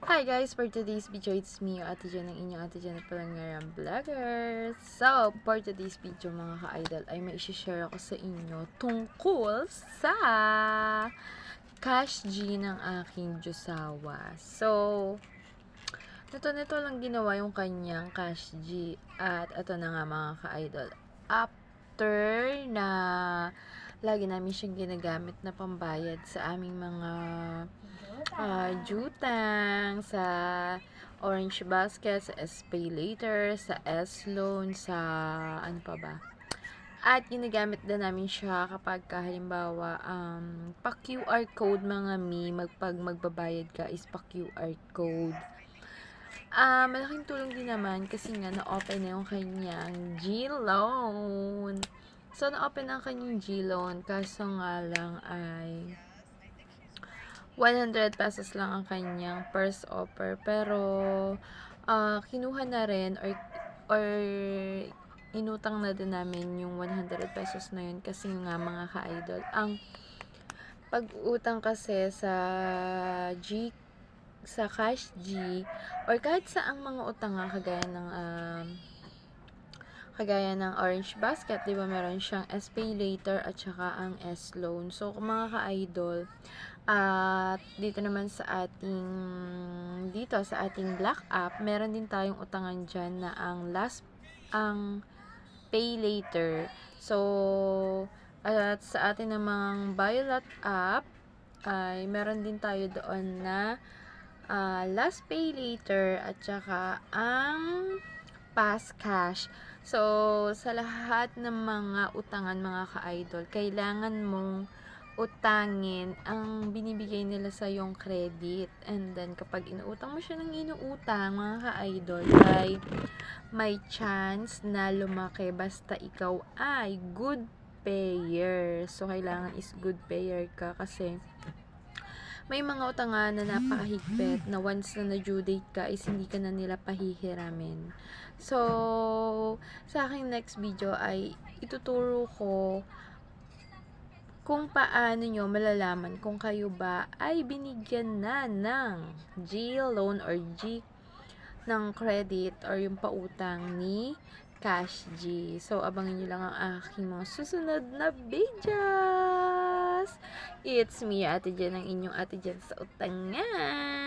Hi guys, for today's video, it's me, ate Jen, ang inyong ate Jen na palangaram vlogger. So, for today's video mga ka-idol, ay may share ako sa inyo tungkol sa cash G ng aking Diyosawa. So, nito nito lang ginawa yung kanyang cash G. At ito na nga mga ka-idol. After na lagi namin siyang ginagamit na pambayad sa aming mga uh, jutang, sa Orange Basket, sa SPay Later, sa S-Loan, sa ano pa ba? At ginagamit din namin siya kapag ka, halimbawa, um, pa QR code mga mi, magpag magbabayad ka is pa QR code. Ah, malaking tulong din naman kasi nga na-open na yung kanyang G-Loan. So, na-open na ang kanyang G-Loan kaso nga lang ay 100 pesos lang ang kanyang first offer. Pero, ah, kinuha na rin or, or inutang na din namin yung 100 pesos na yun kasi nga mga ka-idol. Ang pag-utang kasi sa G sa Cash G or kahit sa ang mga utang nga kagaya ng um, kagaya ng Orange Basket, 'di ba? Meron siyang SPay Later at saka ang S-Loan. So, mga ka-idol, at dito naman sa ating dito sa ating Black app, meron din tayong utangan diyan na ang last ang pay later. So, at sa ating namang Violet app ay meron din tayo doon na ah, last pay later at saka ang fast cash. So, sa lahat ng mga utangan mga ka-idol, kailangan mong utangin ang binibigay nila sa yung credit. And then, kapag inuutang mo siya ng inuutang, mga ka-idol, ay may chance na lumaki basta ikaw ay good payer. So, kailangan is good payer ka kasi may mga utangan na napakahigpit na once na na-due date ka is hindi ka na nila pahihiramin. So, sa aking next video ay ituturo ko kung paano nyo malalaman kung kayo ba ay binigyan na ng G loan or G ng credit or yung pautang ni Cash G. So, abangan nyo lang ang aking mga susunod na videos. It's me, Ate Jen, ang inyong Ate Jen sa utangan.